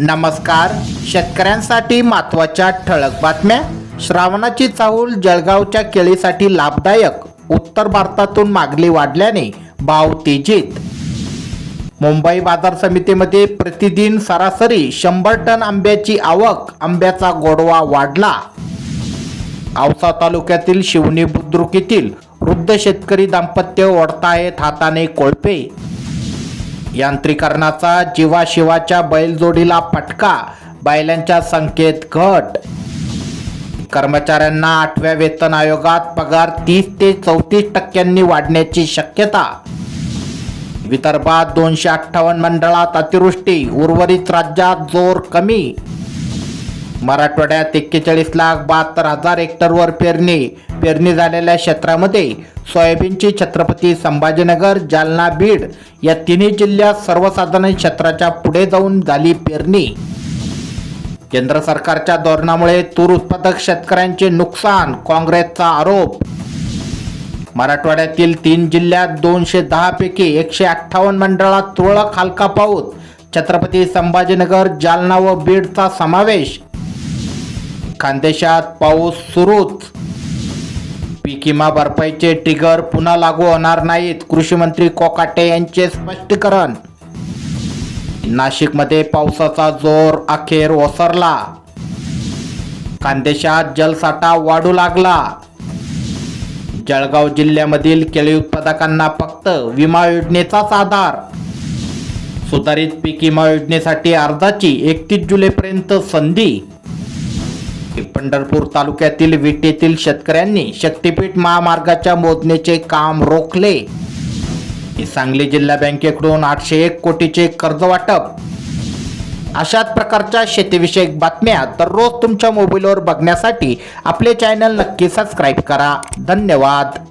नमस्कार. शेतकऱ्यांसाठी महत्त्वाच्या ठळक बातम्या. श्रावणाची चाहूल जळगावच्या केळीसाठी लाभदायक. उत्तर भारतातून मागणी वाढल्याने भाव तेजीत. मुंबई बाजार समितीमध्ये प्रतिदिन सरासरी शंभर टन आंब्याची आवक आंब्याचा गोडवा वाढला. औसा तालुक्यातील शिवणी बुद्रुक येथील वृद्ध शेतकरी दाम्पत्य ओढतायत हाताने कोळपे. यांत्रिकरणाचा जीवाशिवाच्या बैलजोडीला फटका बैलांच्या संख्येत घट. कर्मचाऱ्यांना आठव्या वेतन आयोगात पगार तीस ते चौतीस टक्क्यांनी वाढण्याची शक्यता. विदर्भात दोनशे अठ्ठावन्न मंडळात अतिवृष्टी उर्वरित राज्यात जोर कमी. मराठवाड्यात एक्केचाळीस लाख बहात्तर हजार हेक्टरवर पेरणी पेरणी झालेल्या क्षेत्रामध्ये सोयाबीनची छत्रपती संभाजीनगर जालना बीड या तिन्ही जिल्ह्यात सर्वसाधारण क्षेत्राच्या पुढे जाऊन झाली पेरणी. केंद्र सरकारच्या धोरणामुळे तूर उत्पादक शेतकऱ्यांचे नुकसान काँग्रेसचा आरोप. मराठवाड्यातील तीन जिल्ह्यात दोनशे दहा पैकी एकशे अठ्ठावन्न मंडळात तुरळक हलका पाऊस छत्रपती संभाजीनगर जालना व बीडचा समावेश. खानदेशात पाऊस सुरूच. पीक विमा भरपाईचे ट्रिगर पुन्हा लागू होणार नाहीत. कृषी मंत्री कोकाटे यांचे स्पष्टीकरण. नाशिकमध्ये पावसाचा जोर अखेर ओसरला. खानदेशात जलसाठा वाढू लागला. जळगाव जिल्ह्यामधील केळी उत्पादकांना फक्त विमा योजनेचाच आधार. सुधारित पीक विमा योजनेसाठी अर्जाची एकतीस जुलैपर्यंत संधी. पंढरपूर तालुक्यातील विटेतील शेतकऱ्यांनी शक्तीपीठ महामार्गाच्या मोजणीचे काम रोखले. सांगली जिल्हा बँकेकडून आठशे एक कोटीचे कर्ज वाटप. अशाच प्रकारच्या शेतीविषयक बातम्या दररोज तुमच्या मोबाईलवर बघण्यासाठी आपले चॅनल नक्की सबस्क्राईब करा. धन्यवाद.